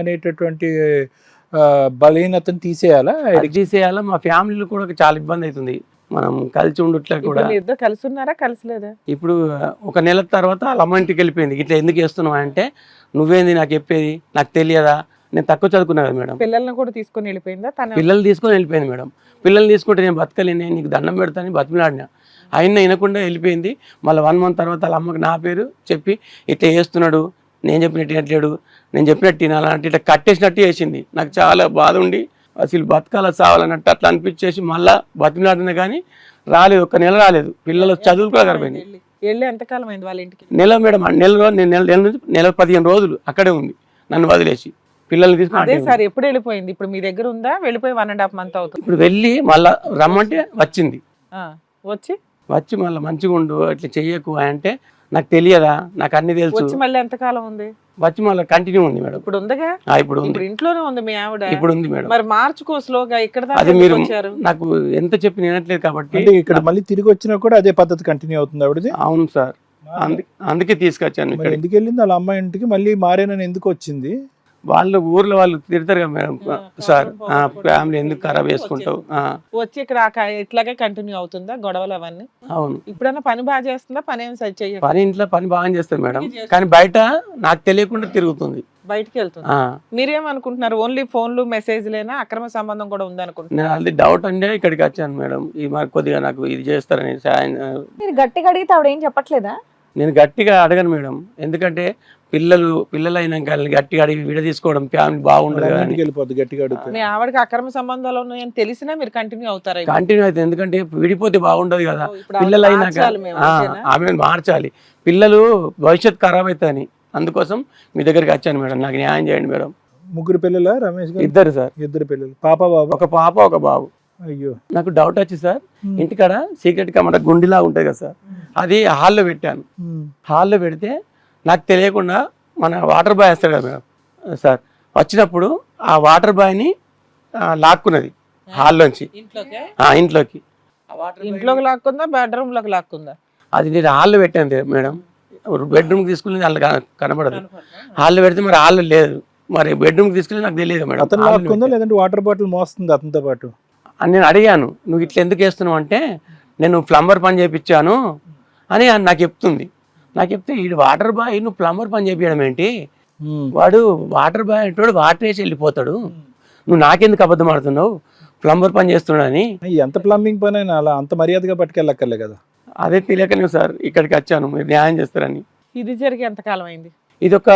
అనేటటువంటి బలహీనతను తీసేయాలా? తీసేయాలా? మా ఫ్యామిలీలో కూడా చాలా ఇబ్బంది అవుతుంది. మనం కలిసి ఉండట్లే కూడా. ఇద్దరు కలిసి ఉన్నారా కలిసి లేదా ఇప్పుడు ఒక నెల తర్వాత వాళ్ళ అమ్మ ఇంటికి వెళ్ళిపోయింది. ఇట్లా ఎందుకు చేస్తున్నావు అంటే నువ్వేంది నాకు చెప్పేది? నాకు తెలియదా? నేను తక్కువ చదువుకున్నా కదా మేడం. పిల్లల్ని కూడా తీసుకొని వెళ్ళిపోయిందా? తన పిల్లలు తీసుకొని వెళ్ళిపోయింది మేడం. పిల్లల్ని తీసుకుంటే నేను బతకలేను నేను నీకు దండం పెడతాను బతిమలాడినా. ఆయన వినకుండా వెళ్ళిపోయింది. మళ్ళీ వన్ మంత్ తర్వాత వాళ్ళ అమ్మకి నా పేరు చెప్పి ఇట్లా చేస్తున్నాడు. నేను చెప్పినట్టు వినట్లేడు నేను చెప్పినట్టు వినాలంటే ఇట్లా కట్టేసినట్టు చేసింది. నాకు చాలా బాధ ఉండి అసలు బతకాల సావాలన్నట్టు అట్లా అనిపించేసి మళ్ళా బతిమలాడినా కానీ రాలేదు. ఒక్క నెల రాలేదు. పిల్లలు చదువులు కూడా గడిపోయింది వెళ్ళి- వెళ్ళి ఎంతకాలం అయింది వాళ్ళ ఇంటికి? నెల మేడం నెల రోజు నేను నెల నెల నుంచి నెల పదిహేను రోజులు అక్కడే ఉంది. నన్ను వదిలేసి పిల్లల్ని తీసుకుని అదే. సార్ ఎప్పుడు వెళ్ళిపోయింది? ఇప్పుడు మీ దగ్గర ఉందా? వెళ్ళిపోయి వన్ అండ్ హాఫ్ మంత్ అవుతుంది. ఇప్పుడు వెళ్ళి మళ్ళా రమ్మంటే వచ్చింది. వచ్చి? వచ్చి మళ్ళీ మంచిగా ఉండు ఇట్లా చెయ్యకు అంటే నాకు తెలియదా? నాకు అన్ని తెలుసు. వచ్చి మళ్ళీ ఎంతకాలం ఉంది? వచ్చి మళ్ళీ కంటిన్యూ ఉంది మేడం. ఇప్పుడు ఉందిగా? ఆ, ఇప్పుడు ఉంది. ఇప్పుడు ఇంట్లోనే ఉంది మీ ఆవిడ. ఇప్పుడు ఉంది మేడం. మరి మార్చుకో స్లోగా ఇక్కడ అది మీరు నాకు ఎంత చెప్పి వినట్లేదు కాబట్టి అంటే ఇక్కడ మళ్ళీ తిరిగి వచ్చినా కూడా అదే పద్ధతి కంటిన్యూ అవుతుంది ఆవిడది? అవును సార్. అందు అందుకే తీసుకొచ్చాను ఎందుకు వెళ్ళింది? వాళ్ళ అమ్మాయి ఇంటికి మళ్ళీ మారేనని ఎందుకు వచ్చింది? వాళ్ళు ఊర్లో వాళ్ళు తిడతారు కదా మేడం సార్ ఫ్యామిలీ ఎందుకు ఖరాబ్ చేసుకుంటావు? వచ్చి ఇక్కడ ఇట్లాగే కంటిన్యూ అవుతుందా గొడవలు అవన్నీ? అవును. ఇప్పుడన్నా పని బాగా చేస్తుందా? పని ఏం సరి చెయ్య పని ఇంట్లో పని బాగా చేస్తుంది మేడం. కానీ బయట నాకు తెలియకుండా తిరుగుతుంది. బయటికి వెళ్తుంది. మీరేమనుకుంటున్నారు? ఓన్లీ ఫోన్లు మెసేజ్లేనా? అక్రమ సంబంధం కూడా ఉందనుకుంటున్నారు నేను అది డౌట్ అంటే ఇక్కడికి వచ్చాను మేడం. ఈ మరి కొద్దిగా నాకు ఇది చేస్తారని సాయం మీరు గట్టిగా అడిగితే ఆవిడ ఏం చెప్పట్లేదా? నేను గట్టిగా అడగను మేడం. ఎందుకంటే పిల్లలు పిల్లలు అయినాక గట్టిగా అడిగి విడ తీసుకోవడం ఫ్యామిలీ బాగుండదు గట్టిగా మీ ఆవిడకి అక్రమ సంబంధాలు ఉన్నాయని తెలిసినా మీరు కంటిన్యూ అవుతారా? కంటిన్యూ అయితే ఎందుకంటే విడిపోతే బాగుండదు కదా. పిల్లలు అయినాక మార్చాలి మేము, ఆ, అంతేనా? ఆమెను మార్చాలి. పిల్లలు భవిష్యత్ ఖరాబ్ అవుతాయని. అందుకోసం మీ దగ్గరికి వచ్చాను మేడం. నాకు న్యాయం చేయండి మేడం. ముగ్గురు పిల్లల రమేష్ గారు? ఇద్దరు సార్. ఇద్దరు పిల్లలు. పాప బాబా? ఒక పాప ఒక బాబు. అయ్యో. నాకు డౌట్ వచ్చి సార్ ఇంటికాడ సీక్రెట్ కెమెరా గుండిలా ఉంటుంది కదా సార్. అది హాల్లో పెట్టాను. హాల్లో పెడితే నాకు తెలియకుండా మన వాటర్ బాయ్ వస్తాడు కదా మేడం సార్. వచ్చినప్పుడు ఆ వాటర్ బాయ్ని లాక్కున్నది హాల్లోంచి. ఇంట్లోకే? ఆ, ఇంట్లోకి. ఆ వాటర్ బాయ్ ఇంట్లోకి లాక్కుందా బెడ్రూమ్లోకి లాక్కుందా? అది నేను హాల్లో పెట్టాను మేడం. బెడ్రూమ్కి తీసుకుని అందులో కన- కనబడదు. హాల్లో పెడితే మరి హాల్లో లేదు. మరి బెడ్రూమ్కి తీసుకెళ్ళి నాకు తెలియదు మేడం. అతను లాక్కుందా. లేదంటే వాటర్ బాటిల్ మోస్తుంది అతనితో పాటు? అని నేను అడిగాను నువ్వు ఇట్లా ఎందుకు వేస్తున్నావు? అంటే నేను ప్లంబర్ పని చేయించాను అని ఆయన నాకు చెప్తుంది. నాకు చెప్తే ఈ వాటర్ బాయ్ నువ్వు ప్లంబర్ పని చేయించడం ఏంటి. వాడు వాటర్ బాయ్ అంటాడు వాటర్ వేసి వెళ్ళిపోతాడు. నువ్వు నాకెందుకు అబద్ధం ఆడుతున్నావు? ప్లంబర్ పని చేస్తున్నాడని. ఎంత ప్లంబింగ్ పని అయినా అలా అంత మర్యాదగా పట్టుకెళ్ళక్కర్లే కదా. అదే తెలియకనే సార్ ఇక్కడికి వచ్చాను మీరు న్యాయం చేస్తారని. ఇది జరిగి ఎంతకాలం అయింది? ఇది ఒక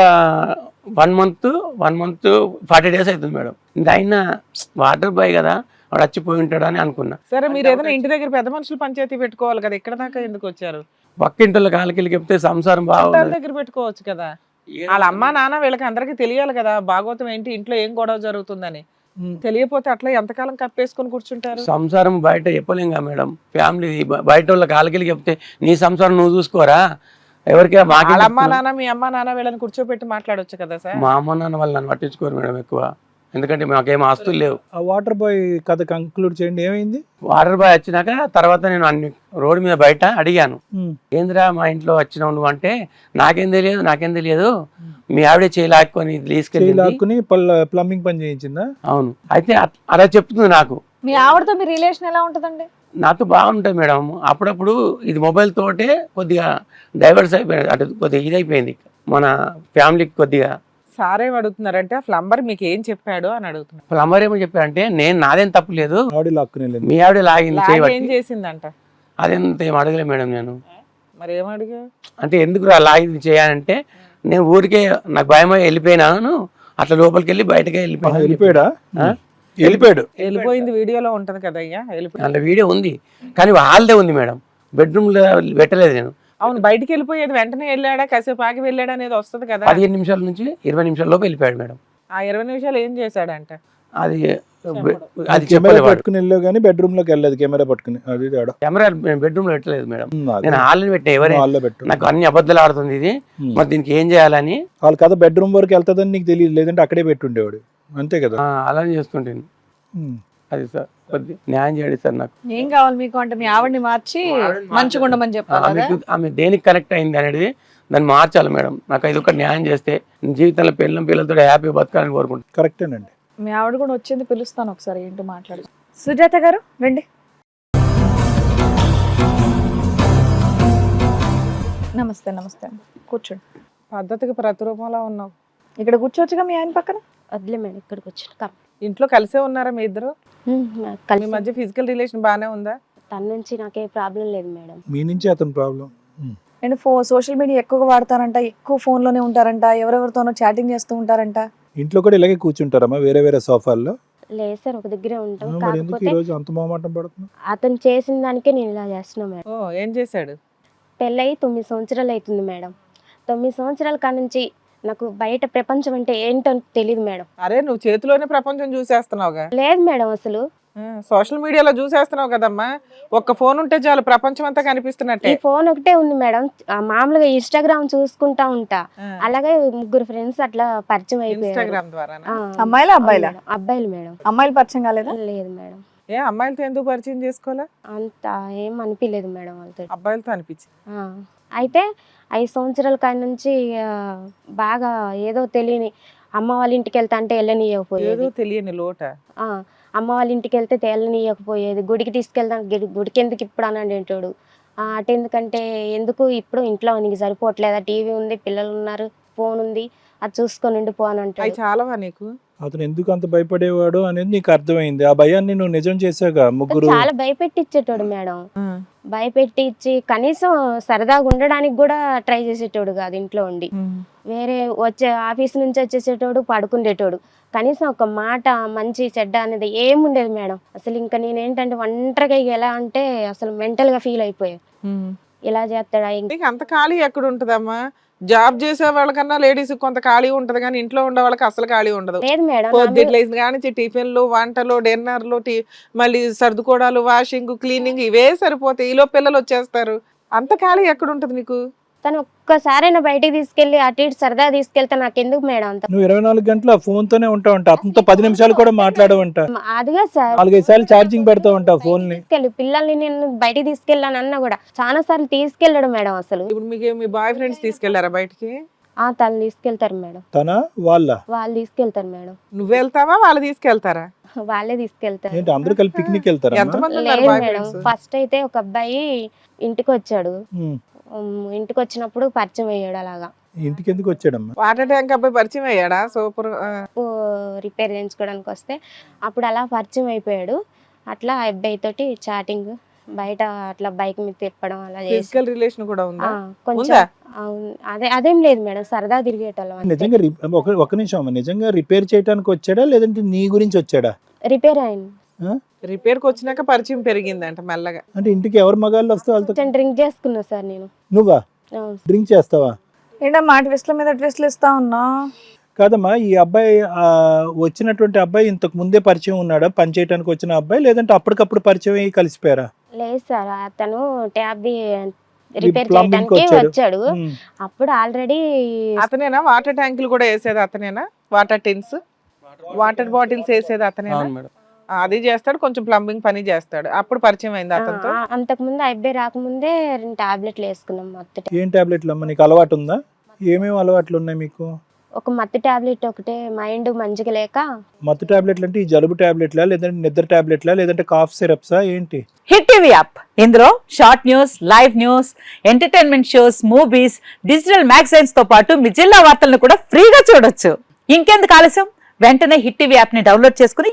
one month one month forty days అవుతుంది మేడం. అయినా వాటర్ బాయ్ కదా వాడు వచ్చిపోయి ఉంటాడు అని అనుకున్నా. సరే మీరు ఏదైనా ఇంటి దగ్గర పెద్ద మనుషులు పంచాయతీ పెట్టుకోవాలి కదా ఇక్కడ దాకా ఎందుకు వచ్చారు? పక్కింటి కాలకి చెప్తే సంసారం బాగుంది దగ్గర పెట్టుకోవచ్చు కదా. వాళ్ళ అమ్మా నాన్న వీళ్ళకి అందరికీ తెలియాలి కదా భాగవతం ఏంటి ఇంట్లో ఏం గొడవ జరుగుతుందని. తెలియపోతే అట్లా ఎంతకాలం కప్పేసుకొని కూర్చుంటారు? సంసారం బయట చెప్పలేం కదా మేడం. ఫ్యామిలీ బయట వాళ్ళ కాలకి చెప్తే నీ సంసారం నువ్వు చూసుకోరా? ఎవరికి వాళ్ళ అమ్మా? నాన్న మీ అమ్మా నాన్న వీళ్ళని కూర్చోబెట్టి మాట్లాడొచ్చు కదా సార్. మా అమ్మ నాన్న వాళ్ళు నన్ను పట్టించుకోరు మేడం ఎక్కువ. ఎందుకంటే మాకేం ఆస్తులు లేవు. ఆ వాటర్ బాయ్ కథ కంక్లూడ్ చేయండి. ఏమైంది? వాటర్ బాయ్ వచ్చినాక తర్వాత నేను అన్ని రోడ్డు మీద బయట అడిగాను. ఏందిరా మా ఇంట్లో వచ్చినావు నువ్వు అంటే నాకేం తెలియదు నాకేం తెలియదు. మీ ఆవిడే చేయలాక్కొని చేయి తీసుకెళ్ళి లాక్కుని ప్లంబింగ్ పని చేయించిందా? అవును. అయితే అలా చెప్తుంది నాకు. మీ ఆవిడతో మీ రిలేషన్ ఎలా ఉంటుందండి? నాతో బాగుంటుంది మేడం. అప్పుడప్పుడు ఇది మొబైల్ తోటే కొద్దిగా డైవర్స్ అయిపోయింది అంటే కొద్దిగా ఇదైపోయింది. మన ఫ్యామిలీకి కొద్దిగా సార్ ఏం అడుగుతున్నారంటే ప్లంబర్ మీకు ఏం చెప్పాడు? అని అడుగుతున్నారు. ప్లంబర్ ఏమో చెప్పారంటే నేను నాదేం తప్పు లేదు. ఆవిడ లాక్కుని వెళ్ళింది మీ ఆవిడ లాగింది లాగ్ ఏం చేయబట్టి చేసిందంట? అదెంత ఏం అడగలే మేడం నేను. మరి ఏం అడిగా? అంటే ఎందుకు లాగింది చేయాలంటే నేను ఊరికే నాకు భయమై వెళ్ళిపోయినాను. అట్లా లోపలికి వెళ్ళి బయటకే వెళ్ళిపోయాను. వెళ్ళిపోయాడా? ఆ? వెళ్ళిపోయాడు. వెళ్ళిపోయింది వీడియోలో ఉంటది కదా అయ్యా వెళ్ళిపోయి వీడియో ఉంది. కానీ వాళ్ళదే ఉంది మేడం. బెడ్రూమ్లో పెట్టలేదు నేను. అవును బయటికి వెళ్ళిపోయేది వెంటనే వెళ్ళాడా కాసేపు ఆగి వెళ్ళాడా అనేది వస్తది కదా. పదిహేను నిమిషాల నుంచి ఇరవై నిమిషాల లోపు వెళ్ళిపోయాడు మేడం. ఆ ఇరవై నిమిషాలు ఏం చేశాడంట? అది. అది కెమెరా చెప్పలేదు పట్టుకుని వెళ్ళావు కానీ బెడ్రూమ్లోకి వెళ్ళలేదు కెమెరా పట్టుకుని. అది తేడా కెమెరా బెడ్రూమ్లో పెట్టలేదు మేడం. నేను హాల్ని పెట్టిన ఎవరే వాళ్ళే పెట్టు. నాకు అన్ని అబద్ధాలు ఆడుతుంది ఇది. మరి దీనికి ఏం చేయాలని? వాళ్ళ కథ బెడ్రూమ్ వరకు వెళ్తుందని నీకు తెలియదు లేదంటే అక్కడే పెట్టుండేవాడు. అంతే కదా. ఆ, అలానే చేస్తుంటాను ఉమ్. అది సార్ కొద్ది న్యాయం చేయండి సార్ నాకు. ఏం కావాలి మీకు అంటే మీ ఆవిడని మార్చి మంచిగా ఉండమని చెప్పాలి ఆమెకు ఆమె దేనికి కనెక్ట్ అయింది అనేది దాన్ని మార్చాలి మేడం. నాకు ఇది ఒక న్యాయం చేస్తే జీవితంలో పిల్లల పిల్లలతో హ్యాపీ బతకాలని కోరుకుంటున్నాను. కరెక్టేనండి. మీ ఆవిడ కూడా వచ్చింది పిలుస్తాను ఒకసారి ఏంటో మాట్లాడు. సుజాత గారు రండి. నమస్తే నమస్తే కూర్చోండి. పద్ధతికి ప్రతిరూపంలో ఉన్నావు. ఇక్కడ కూర్చోవచ్చుగా మీ ఆయన పక్కన? వదిలే మేడం ఇక్కడికి వచ్చిన. కమ్. ఇంట్లో కలిసే ఉన్నారా మీ ఇద్దరు? మీ మధ్య ఫిజికల్ రిలేషన్ బానే ఉందా? తన నుంచి నాకే ప్రాబ్లం లేదు మేడం. మీ నుంచి అతని ప్రాబ్లం అండ్ ఫో సోషల్ మీడియా ఎక్కువగా వాడతారంట ఎక్కువ ఫోన్లోనే ఉంటారంట ఎవరెవరితోనో చాటింగ్ చేస్తూ ఉంటారంట. ఇంట్లో కూడా ఇలాగే కూర్చుంటారమ్మా వేరే వేరే సోఫాల్లో? లేదు సార్ ఒక దగ్గరే ఉంటాం. మరి ఎందుకు ఈ కాకపోతే రోజు అంత మొహమాటం పడుతుంది అతను చేసిన దానికే నేను ఇలా చేస్తున్నా మేడం. ఓ ఏం చేశాడు? పెళ్ళయి తొమ్మిది సంవత్సరాలు అవుతుంది మేడం. తొమ్మిది సంవత్సరాల కాడ నుంచి నాకు బయట ప్రపంచం అంటే ఏంటో తెలియదు మేడం. అరే నువ్వు చేతిలోనే ప్రపంచం చూసేస్తున్నావుగా. లేదు మేడం అసలు. సోషల్ మీడియాలో చూసేస్తున్నావు కదమ్మా. ఒక్క ఫోన్ ఉంటే చాలు ప్రపంచం అంతా కనిపిస్తున్నట్టే. ఈ ఫోన్ ఒకటే ఉంది మేడం. ఆ, మామూలుగా ఇన్స్టాగ్రామ్ చూసుకుంటా ఉంటా. అలాగే ముగ్గురు ఫ్రెండ్స్ అట్లా పరిచయం అయిపోయారు. ఇన్స్టాగ్రామ్ ద్వారా అమ్మాయిలా అబ్బాయిలా. అబ్బాయిలు మేడం. అమ్మాయిలు పరిచయం కాలేదా? లేదు మేడం. ఏ అమ్మాయిలతో ఎందుకు పరిచయం చేసుకోలే అంత ఏం అనిపించలేదు మేడం వాళ్ళతో. అబ్బాయిలతో అనిపించి ఆ, అయితే ఐదు సంవత్సరాల కాడి నుంచి బాగా ఏదో తెలియని అమ్మ వాళ్ళ ఇంటికి వెళ్తా అంటే ఏదో వెళ్ళనియకపోయేది తెలియని లోట. ఆ, అమ్మ వాళ్ళ ఇంటికి వెళ్తే తేలనియకపోయేది గుడికి తీసుకెళ్తాను గుడి- గుడికి ఎందుకు ఇప్పుడు అని అంటేటోడు. ఆ, అటు ఎందుకంటే ఎందుకు ఇప్పుడు ఇంట్లో నీకు సరిపోవట్లేదా? టీవీ ఉంది పిల్లలు ఉన్నారు ఫోన్ ఉంది. అది చూసుకొని ఉండిపో అని అంటాడు. చాలావా నీకు? అతను ఎందుకు అంత భయపడేవాడు అనేది నీకు అర్థమైంది. ఆ భయాన్ని నువ్వు నిజం చేసాగా ముగ్గురు? చాలా భయపెట్టించేటోడు మేడం. భయపెట్టించి కనీసం సరదాగా ఉండడానికి కూడా ట్రై చేసేటోడు కాదు ఇంట్లో ఉండి. వేరే వచ్చే ఆఫీస్ నుంచి వచ్చేసేటోడు పడుకుండేటోడు. కనీసం ఒక మాట మంచి చెడ్డ అనేది ఏముండేది మేడం. అసలు ఇంకా నేనేంటంటే ఒంటరిగా ఎలా అంటే అసలు మెంటల్గా ఫీల్ అయిపోయాను ఇలా చేస్తాడా ఇంక? అంత ఖాళీ ఎక్కడ ఉంటదమ్మా జాబ్ చేసే వాళ్ళకన్నా లేడీస్ కొంత ఖాళీ ఉంటది కానీ ఇంట్లో ఉండే వాళ్ళకి అసలు ఖాళీ ఉండదు. లేదు మేడం కానీ టిఫిన్లు వంటలు డిన్నర్లు టీ మళ్ళీ సర్దుకోవడాలు వాషింగ్ క్లీనింగ్ ఇవే సరిపోతాయి. ఈలో పిల్లలు వచ్చేస్తారు. అంత ఖాళీ ఎక్కడ ఉంటది నీకు? తను ఒక్కసారైనా బయటికి తీసుకెళ్ళి అటు ఇటు సరదా తీసుకెళ్తే నాకెందుకు మేడం అంత? నువ్వు ఇరవై నాలుగు గంటలు ఫోన్ తోనే ఉంటావు అంట అతనితో పది నిమిషాలు కూడా మాట్లాడవంట. అదిగా సార్. నాలుగైదు సార్లు ఛార్జింగ్ పెడతావు అంట ఫోన్ని తీసుకెళ్ళి పిల్లల్ని నేను బయటికి తీసుకెళ్ళాను అన్నా కూడా చాలా సార్లు తీసుకెళ్ళాడు మేడం అసలు. ఇప్పుడు మీకు మీ బాయ్ ఫ్రెండ్స్ తీసుకెళ్ళారా బయటికి? ఆ తను తీసుకెళ్తారు మేడం. తన? వాళ్ళ? వాళ్ళు తీసుకెళ్తారు మేడం. నువ్వు వెళ్తావా? వాళ్ళు తీసుకెళ్తారా? వాళ్ళే తీసుకెళ్తారు. ఏంటి అందరూ కలిసి పిక్నిక్ వెళ్తారా ఎంతమంది ఉన్నారు లేదు బాయ్ మేడం. ఫ్రెండ్స్ ఫస్ట్ అయితే ఒక అబ్బాయి ఇంటికి వచ్చాడు ఇంటికి వచ్చినప్పుడు పరిచయం అయ్యాడు అలాగా. ఇంటికి ఎందుకు వచ్చాడమ్మా వాటర్ ట్యాంక్ అబ్బాయి పరిచయం అయ్యాడా? సూపర్. ఓ, రిపేర్ చేయించుకోవడానికి వస్తే అప్పుడు అలా పరిచయం అయిపోయాడు. అట్లా ఆ అబ్బాయి తోటి చాటింగ్ బయట అట్లా బైక్ మీద తిప్పడం అలా చేసి. ఫిజికల్ రిలేషన్ కూడా ఉందా? కొంచెం. అదే అదేం లేదు మేడం సరదా తిరిగేటోళ్ళం. నిజంగా ఒక నిమిషం నిజంగా రిపేర్ చేయడానికి వచ్చాడా లేదంటే నీ గురించి వచ్చాడా? రిపేర్ అయింది. రిపేర్కి వచ్చినాక పరిచయం పెరిగిందంట మెల్లగా. అంటే ఇంటికి ఎవరు మగాళ్ళు వస్తే వాళ్ళతో డ్రింక్ చేసుకున్నా సార్ నేను. నువ్వా? అవును. డ్రింక్ చేస్తావా? ఏంటమ్మా ట్విస్ట్ల మీద ట్విస్ట్లు ఇస్తా ఉన్నా? కాదమ్మా ఈ అబ్బాయి ఆ, వచ్చినటువంటి అబ్బాయి ఇంతకు ముందే పరిచయం ఉన్నాడా? పని చేయడానికి వచ్చిన అబ్బాయి లేదంటే అప్పటికప్పుడు పరిచయం అయ్యి కలిసిపోయారా? లేదు సార్ అతను ట్యాబ్ రిపేర్ plumbing కి చేయడానికి వచ్చాడు. వచ్చాడు. ఉమ్. అప్పుడు ఆల్రెడీ అతనేనా? వాటర్ ట్యాంకులు కూడా వేసేది అతనేనా? Water tins? వాటర్ బాటిల్స్ వేసేది అతనేనా? అవును మేడం. అది చేస్తాడు కొంచెం ప్లంబింగ్ పని చేస్తాడు. అప్పుడు పరిచయం అయింది అతనితో. అంతకు ముందు ఆ అబ్బాయి రాకముందే రెండు టాబ్లెట్లు వేసుకున్నాం మత్తు ఏం టాబ్లెట్లు అమ్మా? నీకు అలవాటు ఉందా? ఏమేమి అలవాట్లు ఉన్నాయి మీకు? ఒక మత్తు టాబ్లెట్ ఒకటే మైండ్ మంచిగా లేక. మత్తు టాబ్లెట్లు అంటే ఈ జలుబు టాబ్లెట్లా లేదంటే నిద్ర టాబ్లెట్లా లేదంటే కాఫ్ సిరప్సా ఏంటి? Hit TV app. ఇందులో short news live news entertainment shows movies digital మ్యాగజైన్స్తో పాటు మీ జిల్లా వార్తలను కూడా ఫ్రీగా చూడొచ్చు. ఇంకెందుకు ఆలస్యం? వెంటనే హిట్ టీవీ యాప్ని డౌన్లోడ్ చేసుకుని